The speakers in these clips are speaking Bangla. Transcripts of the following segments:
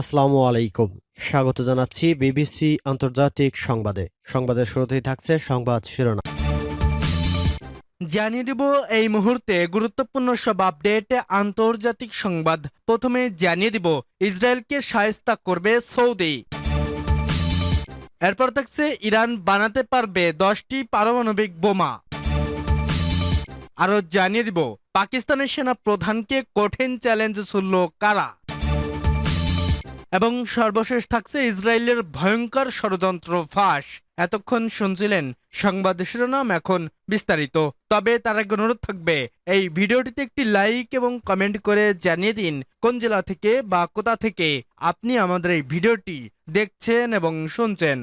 আসসালামু আলাইকুম। স্বাগত জানাচ্ছি বিবিসি আন্তর্জাতিক সংবাদে। সংবাদের শুরুতেই থাকছে সংবাদ শিরোনাম। জানিয়ে দেব এই মুহূর্তে গুরুত্বপূর্ণ সব আপডেট, আন্তর্জাতিক সংবাদ। প্রথমে জানিয়ে দিব, ইসরায়েলকে সায়স্তা করবে সৌদি। এরপর থাকছে, ইরান বানাতে পারবে দশটি পারমাণবিক বোমা। আরও জানিয়ে দিব, পাকিস্তানের সেনা প্রধানকে কঠিন চ্যালেঞ্জ ছুড়ল কারা? এবং সর্বশেষ থাকছে ইসরায়েলের ভয়ঙ্কর ষড়যন্ত্র ফাঁস। এতক্ষণ শুনছিলেন সংবাদ শিরোনাম এখন বিস্তারিত। তবে তার আগে অনুরোধ থাকবে, এই ভিডিওটিতে একটি লাইক এবং কমেন্ট করে জানিয়ে দিন কোন জেলা থেকে বা কোথা থেকে আপনি আমাদের এই ভিডিওটি দেখছেন এবং শুনছেন।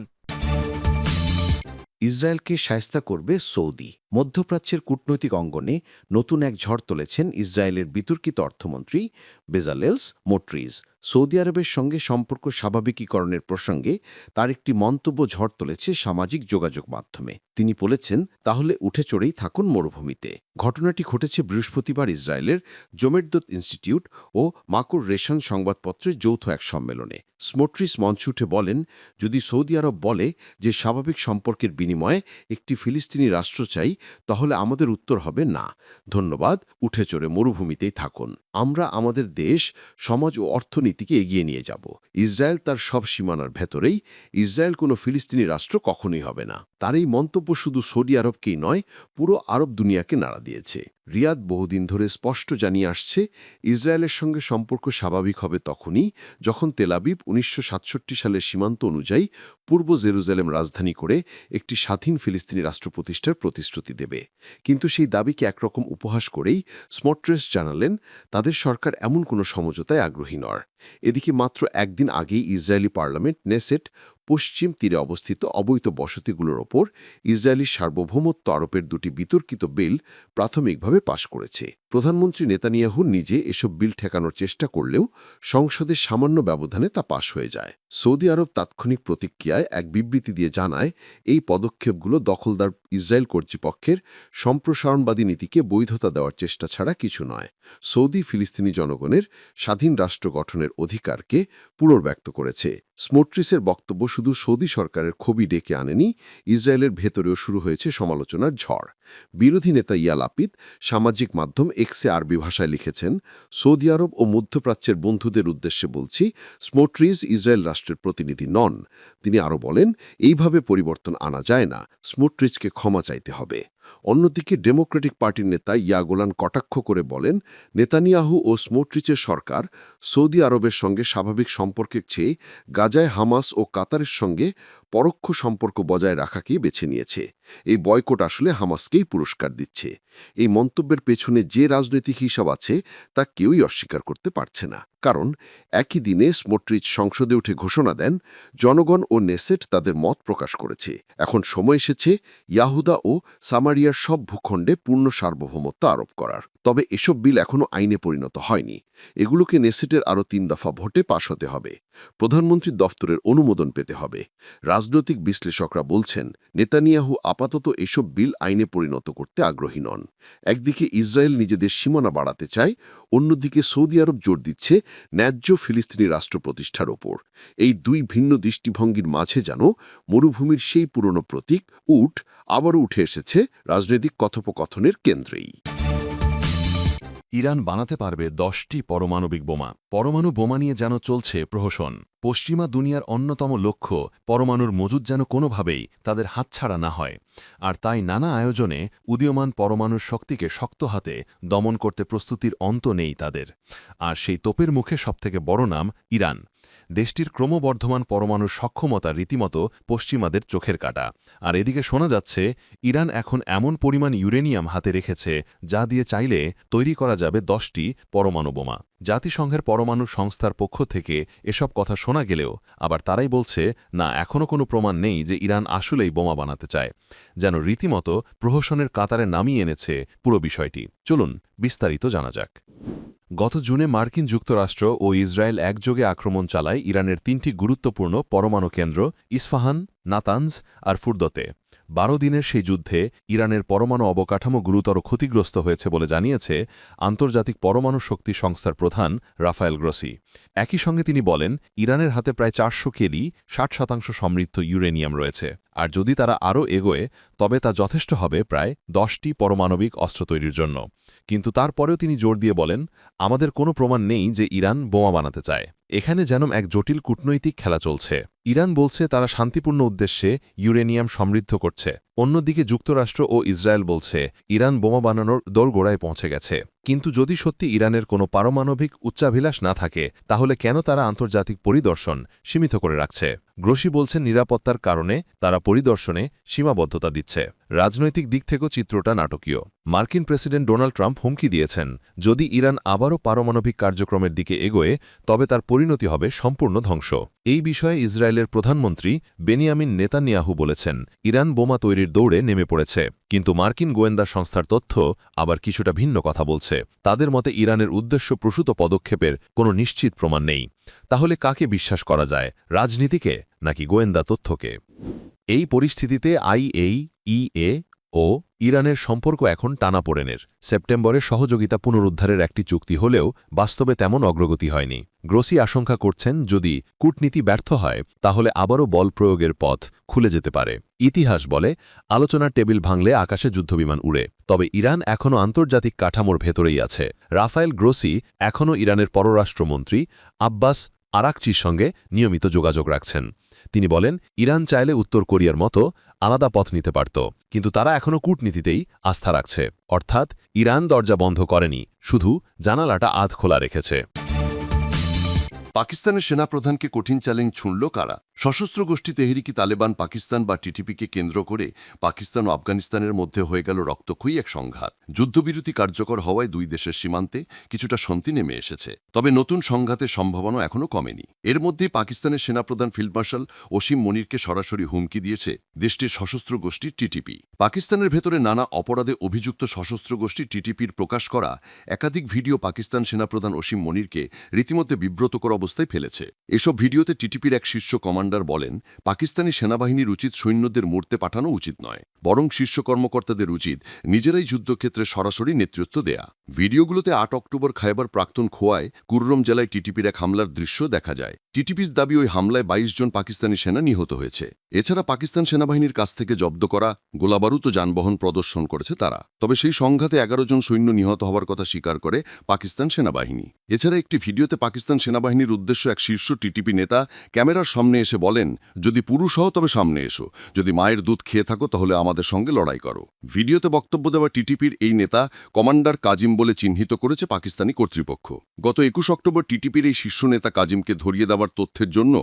ইসরায়েলকে সায়স্তা করবে সৌদি। মধ্যপ্রাচ্যের কূটনৈতিক অঙ্গনে নতুন এক ঝড় তুলেছেন ইসরায়েলের বিতর্কিত অর্থমন্ত্রী বেজালেলস মোট্রিজ। সৌদি আরবের সঙ্গে সম্পর্ক স্বাভাবিকীকরণের প্রসঙ্গে তার একটি মন্তব্য ঝড় তুলেছে সামাজিক যোগাযোগ মাধ্যমে। তিনি বলেছেন, তাহলে উঠে চড়েই থাকুন মরুভূমিতে। ঘটনাটি ঘটেছে বৃহস্পতিবার ইসরায়েলের জোমেরদত ইনস্টিটিউট ও মাকুর রেশন সংবাদপত্রের যৌথ এক সম্মেলনে। স্মোট্রিস মঞ্চ উঠে বলেন, যদি সৌদি আরব বলে যে স্বাভাবিক সম্পর্কের বিনিময়ে একটি ফিলিস্তিনি রাষ্ট্র চাই তাহলে আমাদের উত্তর হবে না। ধন্যবাদ, উঠে চড়ে মরুভূমিতেই থাকুন। আমরা আমাদের দেশ, সমাজ ও অর্থনীতিকে এগিয়ে নিয়ে যাব। ইসরায়েল তার সব সীমানার ভেতরেই ইসরায়েল কোনো ফিলিস্তিনি রাষ্ট্র কখনোই হবে না। তার এই মন্তব্য শুধু সৌদি আরবকেই নয়, পুরো আরব দুনিয়াকে নাড়া দিয়েছে। রিয়াদ বহুদিন ধরে স্পষ্ট জানিয়ে আসছে, ইসরায়েলের সঙ্গে সম্পর্ক স্বাভাবিক হবে তখনই যখন তেলাবিব উনিশশো সাতষট্টি সালের সীমান্ত অনুযায়ী পূর্ব জেরুজালেম রাজধানী করে একটি স্বাধীন ফিলিস্তিনি রাষ্ট্র প্রতিষ্ঠার প্রতিশ্রুতি দেবে। কিন্তু সেই দাবিকে একরকম উপহাস করেই স্মট্রেস জানালেন, তাদের সরকার এমন কোনো সমঝোতায় আগ্রহী নয়। এদিকে মাত্র একদিন আগেই ইসরায়েলি পার্লামেন্ট, নেসেট, পশ্চিম তীরে অবস্থিত অবৈধ বসতিগুলোর ওপর ইসরায়েলি সার্বভৌমত্ব আরোপের দুটি বিতর্কিত বিল প্রাথমিকভাবে পাশ করেছে। প্রধানমন্ত্রী নেতানিয়াহু নিজে এসব বিল ঠেকানোর চেষ্টা করলেও সংসদের সামান্য ব্যবধানে তা পাশ হয়ে যায়। সৌদি আরব তাৎক্ষণিক প্রতিক্রিয়ায় এক বিবৃতি দিয়ে জানায়, এই পদক্ষেপগুলো দখলদার ইসরায়েল কর্তৃপক্ষের সম্প্রসারণবাদী নীতিকে বৈধতা দেওয়ার চেষ্টা ছাড়া কিছু নয়। সৌদি ফিলিস্তিনি জনগণের স্বাধীন রাষ্ট্র গঠনের অধিকারকে পুনর্ব্যক্ত করেছে। স্মোট্রিসের বক্তব্য শুধু সৌদি সরকারের ক্ষোভই ডেকে আনেনি, ইসরায়েলের ভেতরেও শুরু হয়েছে সমালোচনার ঝড়। বিরোধী নেতা ইয়া লাপিদ সামাজিক মাধ্যম এক্সে আরবি ভাষায় লিখেছেন, সৌদি আরব ও মধ্যপ্রাচ্যের বন্ধুদের উদ্দেশ্যে বলছি, স্মোট্রিজ ইসরায়েল রাষ্ট্রের প্রতিনিধি নন। তিনি আরও বলেন, এইভাবে পরিবর্তন আনা যায় না, স্মোট্রিজকে ক্ষমা চাইতে হবে। অন্যদিকে ডেমোক্রেটিক পার্টির নেতা ইয়াগোলান কটাক্ষ করে বলেন, নেতানিয়াহু ও স্মোট্রিচের সরকার সৌদি আরবের সঙ্গে স্বাভাবিক সম্পর্কের চেয়ে গাজায় হামাস ও কাতারের সঙ্গে পরোক্ষ সম্পর্ক বজায় রাখাকেই বেছে নিয়েছে। এই বয়কট আসলে হামাসকেই পুরস্কার দিচ্ছে। এই মন্তব্যের পেছনে যে রাজনৈতিক হিসাব আছে, তা কেউই অস্বীকার করতে পারছে না। কারণ, একই দিনে স্মোট্রিচ সংসদে উঠে ঘোষণা দেন, জনগণ ও নেসেট তাদের মত প্রকাশ করেছে। এখন সময় এসেছে ইয়াহুদা ও সামারিয়ার সব ভূখণ্ডে পূর্ণ সার্বভৌমত্ব আরোপ করার। তবে এসব বিল এখনও আইনে পরিণত হয়নি। এগুলোকে নেসেটের আরও তিন দফা ভোটে পাশ হতে হবে। প্রধানমন্ত্রীর দফতরের অনুমোদন পেতে হবে। রাজনৈতিক বিশ্লেষকরা বলছেন, নেতানিয়াহু আপাতত এসব বিল আইনে পরিণত করতে আগ্রহী নন। একদিকে ইসরায়েল নিজেদের সীমানা বাড়াতে চায়, অন্যদিকে সৌদি আরব জোর দিচ্ছে ন্যায্য ফিলিস্তিনি রাষ্ট্র প্রতিষ্ঠার ওপর। এই দুই ভিন্ন দৃষ্টিভঙ্গির মাঝে যেন মরুভূমির সেই পুরনো প্রতীক, উট, আবারও উঠে এসেছে রাজনৈতিক কথোপকথনের কেন্দ্রেই। ইরান বানাতে পারবে দশটি পরমাণবিক বোমা। পরমাণু বোমা নিয়ে যেন চলছে প্রহসন। পশ্চিমা দুনিয়ার অন্যতম লক্ষ্য, পরমাণুর মজুদ যেন কোনোভাবেই তাদের হাতছাড়া না হয়। আর তাই নানা আয়োজনে উদীয়মান পরমাণুর শক্তিকে শক্ত হাতে দমন করতে প্রস্তুতির অন্ত নেই তাদের। আর সেই তোপের মুখে সবথেকে বড় নাম ইরান। দেশটির ক্রমবর্ধমান পরমাণু সক্ষমতা রীতিমতো পশ্চিমাদের চোখের কাটা। আর এদিকে শোনা যাচ্ছে, ইরান এখন এমন পরিমাণ ইউরেনিয়াম হাতে রেখেছে, যা দিয়ে চাইলে তৈরি করা যাবে দশটি পরমাণু বোমা। জাতিসংঘের পরমাণু সংস্থার পক্ষ থেকে এসব কথা শোনা গেলেও আবার তারাই বলছে, না, এখনও কোনো প্রমাণ নেই যে ইরান আসলেই বোমা বানাতে চায়। যেন রীতিমতো প্রহসনের কাতারে নামিয়ে এনেছে পুরো বিষয়টি। চলুন বিস্তারিত জানা যাক। গত জুনে মার্কিন যুক্তরাষ্ট্র ও ইসরায়েল একযোগে আক্রমণ চালায় ইরানের তিনটি গুরুত্বপূর্ণ পরমাণু কেন্দ্র, ইস্ফাহান, নাতানজ আর ফুরদতে। বারো দিনের সেই যুদ্ধে ইরানের পরমাণু অবকাঠামো গুরুতর ক্ষতিগ্রস্ত হয়েছে বলে জানিয়েছে আন্তর্জাতিক পরমাণু শক্তি সংস্থার প্রধান রাফায়েল গ্রসি। একই সঙ্গে তিনি বলেন, ইরানের হাতে প্রায় চারশো কেলি, ষাট শতাংশ সমৃদ্ধ ইউরেনিয়াম রয়েছে। আর যদি তারা আরও এগোয়, তবে তা যথেষ্ট হবে প্রায় দশটি পরমাণবিক অস্ত্র তৈরির জন্য। কিন্তু তারপরেও তিনি জোর দিয়ে বলেন, আমাদের কোনো প্রমাণ নেই যে ইরান বোমা বানাতে চায়। এখানে যেন এক জটিল কূটনৈতিক খেলা চলছে। ইরান বলছে তারা শান্তিপূর্ণ উদ্দেশ্যে ইউরেনিয়াম সমৃদ্ধ করছে। অন্যদিকে যুক্তরাষ্ট্র ও ইসরায়েল বলছে, ইরান বোমা বানানোর দোরগোড়ায় পৌঁছে গেছে। কিন্তু যদি সত্যি ইরানের কোনো পারমাণবিক উচ্চাভিলাষ না থাকে, তাহলে কেন তারা আন্তর্জাতিক পরিদর্শন সীমিত করে রাখছে? গ্রোসি বলছেন, নিরাপত্তার কারণে তারা পরিদর্শনে সীমাবদ্ধতা দিচ্ছে। রাজনৈতিক দিক থেকেও চিত্রটা নাটকীয়। মার্কিন প্রেসিডেন্ট ডোনাল্ড ট্রাম্প হুমকি দিয়েছেন, যদি ইরান আবারও পারমাণবিক কার্যক্রমের দিকে এগোয়, তবে তার পরিণতি হবে সম্পূর্ণ ধ্বংস। এই বিষয়ে ইসরায়েলের প্রধানমন্ত্রী বেনিয়ামিন নেতানিয়াহু বলেছেন, ইরান বোমা তৈরির দৌড়ে নেমে পড়েছে, কিন্তু মার্কিন গোয়েন্দা সংস্থার তথ্য আবার কিছুটা ভিন্ন কথা বলছে। তাদের মতে ইরানের উদ্দেশ্য প্রসূত পদক্ষেপের কোনো নিশ্চিত প্রমাণ নেই। তাহলে কাকে বিশ্বাস করা যায়, রাজনীতিকে নাকি গোয়েন্দা তথ্যকে? এই পরিস্থিতিতে আইএই ইএ ও ইরানের সম্পর্ক এখন টানাপোড়েনের। সেপ্টেম্বরে সহযোগিতা পুনরুদ্ধারের একটি চুক্তি হলেও বাস্তবে তেমন অগ্রগতি হয়নি। গ্রোসি আশঙ্কা করছেন, যদি কূটনীতি ব্যর্থ হয়, তাহলে আবারও বল প্রয়োগের পথ খুলে যেতে পারে। ইতিহাস বলে, আলোচনার টেবিল ভাঙলে আকাশে যুদ্ধবিমান উড়ে। তবে ইরান এখনও আন্তর্জাতিক কাঠামোর ভেতরেই আছে। রাফায়েল গ্রোসি এখনও ইরানের পররাষ্ট্রমন্ত্রী আব্বাস আরাকচির সঙ্গে নিয়মিত যোগাযোগ রাখছেন। তিনি বলেন, ইরান চাইলে উত্তর কোরিয়ার মতো আলাদা পথ নিতে পারত, কিন্তু তারা এখনও কূটনীতিতেই আস্থা রাখছে। অর্থাৎ, ইরান দরজা বন্ধ করেনি, শুধু জানালাটা আধ খোলা রেখেছে। পাকিস্তানের সেনাপ্রধানকে কঠিন চ্যালেঞ্জ ছুঁড়ল কারা? সশস্ত্র গোষ্ঠী তেহরিকি তালেবান পাকিস্তান বা টিটিপিকে কেন্দ্র করে পাকিস্তান ও আফগানিস্তানের মধ্যে হয়ে গেল রক্তক্ষয়ী এক সংঘাত। যুদ্ধবিরতি কার্যকর হওয়ায় দুই দেশের সীমান্তে কিছুটা শান্তি নেমে এসেছে। তবে নতুন সংঘাতের সম্ভাবনা এখনও কমেনি। এর মধ্যেই পাকিস্তানের সেনাপ্রধান ফিল্ড মার্শাল ওসিম মনিরকে সরাসরি হুমকি দিয়েছে দেশটির সশস্ত্র গোষ্ঠী টিটিপি। পাকিস্তানের ভেতরে নানা অপরাধে অভিযুক্ত সশস্ত্র গোষ্ঠী টিটিপির প্রকাশ করা একাধিক ভিডিও পাকিস্তান সেনাপ্রধান ওসিম মনিরকে রীতিমধ্যে বিব্রতকর অবস্থায় ফেলেছে। এসব ভিডিওতে টিটিপির এক শীর্ষ কমান্ডার বলেন, পাকিস্তানি সেনাবাহিনীর উচিত সৈন্যদের মরতে পাঠানো উচিত নয়, বরং শীর্ষ কর্মকর্তাদের উচিত নিজেরাই যুদ্ধক্ষেত্রে সরাসরি নেতৃত্ব দেয়া। ভিডিওগুলোতে আট অক্টোবর খাইবার প্রাক্তন খোয়ায় কুররম জেলায় টিটিপির এক হামলার দৃশ্য দেখা যায়। টিটিপির দাবি ওই হামলায় ২২ জন পাকিস্তানি সেনা নিহত হয়েছে। এছাড়া পাকিস্তান সেনাবাহিনীর কাছ থেকে জব্দ করা গোলাবারুদ ও যানবাহন প্রদর্শন করেছে তারা। তবে সেই সংঘাতে এগারো জন সৈন্য নিহত হওয়ার কথা স্বীকার করে পাকিস্তান সেনাবাহিনী। এছাড়া একটি ভিডিওতে পাকিস্তান সেনাবাহিনীর উদ্দেশ্য এক শীর্ষ টিটিপি নেতা ক্যামেরার সামনে এসে বলেন, যদি পুরুষ হও তবে সামনে এসো। যদি মায়ের দুধ খেয়ে থাকো তাহলে আমাদের সঙ্গে লড়াই করো। ভিডিওতে বক্তব্য দেওয়া টিটিপির এই নেতা কমান্ডার কাজিম বলে চিহ্নিত করেছে পাকিস্তানি কর্তৃপক্ষ। গত একুশ অক্টোবর টিটিপির এই শীর্ষ নেতা কাজিমকে ধরিয়ে দেওয়ার তথ্যের জন্য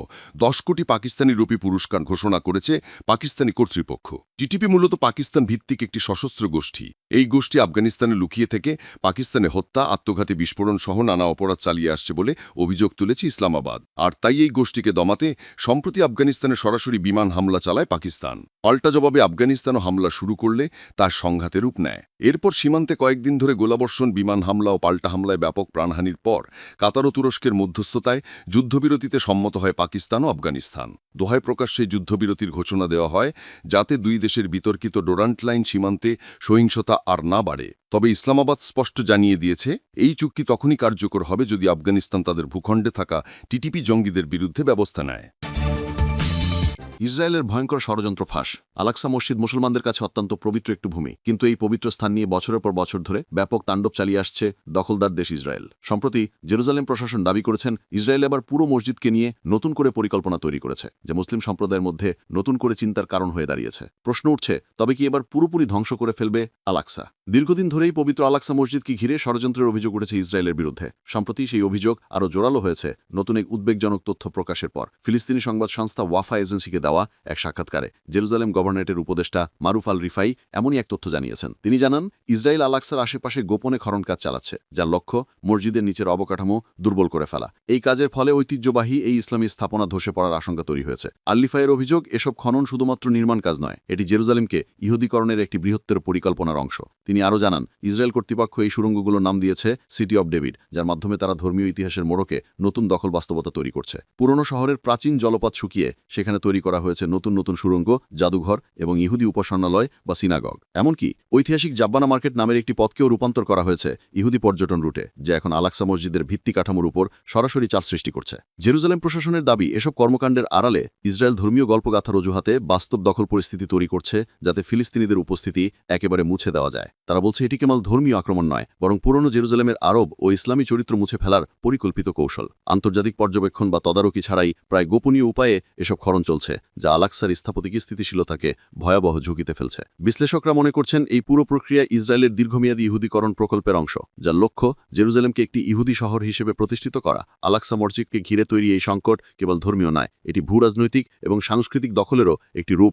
দশ কোটি পাকিস্তানি রুপি পুরস্কার ঘোষণা করেছে পাকিস্তানি কর্তৃপক্ষ। টিটিপি মূলত পাকিস্তান ভিত্তিক একটি সশস্ত্র গোষ্ঠী। এই গোষ্ঠী আফগানিস্তানে লুকিয়ে থেকে পাকিস্তানে হত্যা, আত্মঘাতী বিস্ফোরণ সহ নানা অপরাধ চালিয়ে আসছে বলে অভিযোগ তুলেছে ইসলামাবাদ। আর তাই এই গোষ্ঠীকে দমাতে সম্প্রতি আফগানিস্তানে সরাসরি বিমান হামলা চালায় পাকিস্তান। পাল্টা জবাবে আফগানিস্তানও হামলা শুরু করলে তার সংঘাতে রূপ নেয়। এরপর সীমান্তে কয়েকদিন ধরে গোলাবর্ষণ, বিমান হামলা ও পাল্টা হামলায় ব্যাপক প্রাণহানির পর কাতার ও তুরস্কের মধ্যস্থতায় যুদ্ধবিরতিতে সম্মত হয় পাকিস্তান ও আফগানিস্তান। দোহায় প্রকাশ্যে যুদ্ধবিরতির ঘোষণা দেওয়া হয়, যাতে দুই দেশের বিতর্কিত ডোরান্ট লাইন সীমান্তে সহিংসতা আর না বাড়ে। তবে ইসলামাবাদ স্পষ্ট জানিয়ে দিয়েছে, এই চুক্তি তখনই কার্যকর হবে যদি আফগানিস্তান তাদের ভূখণ্ডে থাকা টিটিপি জঙ্গিদের বিরুদ্ধে ব্যবস্থা নেয়। ইসরায়েলের ভয়ঙ্কর ষড়যন্ত্র ফাঁস। আলাক্সা মসজিদ মুসলমানদের কাছে অত্যন্ত পবিত্র একটু ভূমি। কিন্তু এই পবিত্র স্থান নিয়ে বছরের পর বছর ধরে ব্যাপক তাণ্ডব চালিয়ে আসছে দখলদার দেশ ইসরায়েল। সম্প্রতি জেরুজালেম প্রশাসন দাবি করেছেন, ইসরায়েল এবার পুরো মসজিদকে নিয়ে নতুন করে পরিকল্পনা তৈরি করেছে, যে মুসলিম সম্প্রদায়ের মধ্যে নতুন করে চিন্তার কারণ হয়ে দাঁড়িয়েছে। প্রশ্ন উঠছে, তবে কি এবার পুরোপুরি ধ্বংস করে ফেলবে আলাক্সা দীর্ঘদিন ধরেই পবিত্র আলাক্সা মসজিদকে ঘিরে ষড়যন্ত্রের অভিযোগ উঠেছে ইসরায়েলের বিরুদ্ধে। সম্প্রতি সেই অভিযোগ আরও জোরালো হয়েছে নতুন এক উদ্বেগজনক তথ্য প্রকাশের পর। ফিলিস্তিনি সংবাদ সংস্থা ওয়াফা এজেন্সিকে এক সাক্ষাৎকারে। জেরুজালেম গভর্নরেটের উপদেষ্টা মারুফ আল রিফাই এমনই এক তথ্য জানিয়েছেন। তিনি জানান, ইসরায়েল আলাক্সার আশেপাশে গোপনে খনন কাজ চালাচ্ছে, যার লক্ষ্য মসজিদের নিচের অবকাঠামো দুর্বল করে ফেলা। এই কাজের ফলে ঐতিহ্যবাহী এই ইসলামী স্থাপনা ধসে পড়ার আশঙ্কা তৈরি হয়েছে। আল্লিফাইয়ের অভিযোগ, এসব খনন শুধুমাত্র নির্মাণ কাজ নয়, এটি জেরুজালেমকে ইহুদীকরণের একটি বৃহত্তর পরিকল্পনার অংশ। তিনি আরও জানান, ইসরায়েল কর্তৃপক্ষ এই সুড়ঙ্গগুলোর নাম দিয়েছে সিটি অব ডেভিড, যার মাধ্যমে তারা ধর্মীয় ইতিহাসের মোড়কে নতুন দখল বাস্তবতা তৈরি করছে। পুরনো শহরের প্রাচীন জলপথ শুকিয়ে সেখানে তৈরি করা করা হয়েছে নতুন নতুন সুড়ঙ্গ জাদুঘর এবং ইহুদি উপাসনালয় বা সিনাগগ। এমনকি ঐতিহাসিক জাব্বানা মার্কেট নামের একটি পথকেও রূপান্তর করা হয়েছে ইহুদি পর্যটন রুটে, যা এখন আলাক্সা মসজিদের ভিত্তি কাঠামোর উপর সরাসরি চাপ সৃষ্টি করছে। জেরুজালেম প্রশাসনের দাবি, এসব কর্মকাণ্ডের আড়ালে ইসরায়েল ধর্মীয় গল্পগাথার অজুহাতে বাস্তব দখল পরিস্থিতি তৈরি করছে, যাতে ফিলিস্তিনিদের উপস্থিতি একেবারে মুছে দেওয়া যায়। তারা বলছে, এটি কেবল ধর্মীয় আক্রমণ নয়, বরং পুরনো জেরুজালেমের আরব ও ইসলামী চরিত্র মুছে ফেলার পরিকল্পিত কৌশল। আন্তর্জাতিক পর্যবেক্ষণ বা তদারকি ছাড়াই প্রায় গোপনীয় উপায়ে এসব খরণ চলছে যা আলাক্সার স্থাপতিক স্থিতিশীলতাকে ভয়াবহ ঝুঁকিতে ফেলছে। বিশ্লেষকরা মনে করছেন এই পুরো প্রক্রিয়া ইসরায়েলের দীর্ঘমেয়াদী ইহুদীকরণ প্রকল্পের অংশ, যার লক্ষ্য জেরুজালেমকে একটি ইহুদি শহর হিসেবে প্রতিষ্ঠিত করা। আলাক্সা মসজিদকে ঘিরে তৈরি এই সংকট কেবল ধর্মীয় নয়, এটি ভূরাজনৈতিক এবং সাংস্কৃতিক দখলেরও একটি রূপ।